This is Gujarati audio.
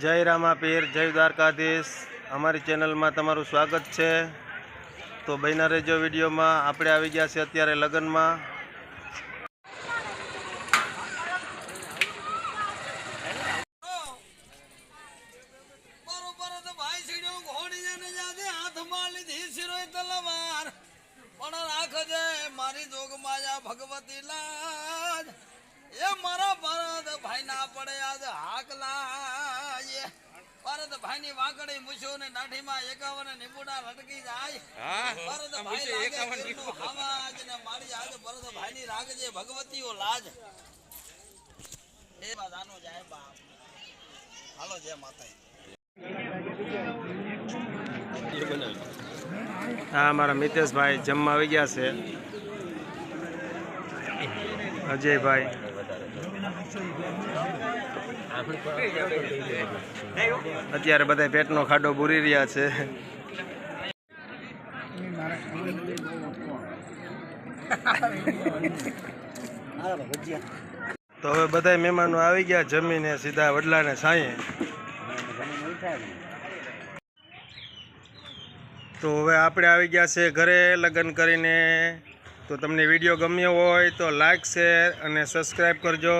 જય રામાપીર જય દ્વારકાધીશ. અમારી ચેનલમાં તમારું સ્વાગત છે. તો બહેના રેજો વિડીયોમાં. આપણે આવી ગયા છે અત્યારે લગ્નમાં. મારી જોગ ભગવતી લાજ. એ મારા ભરત, ભાઈ ના પડે આજ હાકલા ભરત ભાઈ ની વાંકડી મૂછો ને નાઠીમાં એકાવન નીબુડા લટકી જાય. ભરત ભાઈ લાગે કેટલું હવાજ ને મારી આજ ભરત ભાઈ રાખજે ભગવતીઓ લાજ. એ બધાનો જાય બાપ. હાલો જય માતા હા અમારા મિતેશભાઈ જમવા આવી ગયા છે. અજયભાઈ. અત્યારે બધા પેટનો ખાડો પૂરી રહ્યા છે. તો હવે બધા મહેમાનો આવી ગયા જમીને સીધા વડલાને સાંયે. તો હવે આપણે આવી ગયા છે ઘરે લગ્ન કરીને. તો તમને વીડિયો ગમ્યો હોય તો લાઈક, શેર અને સબસ્ક્રાઈબ કરજો.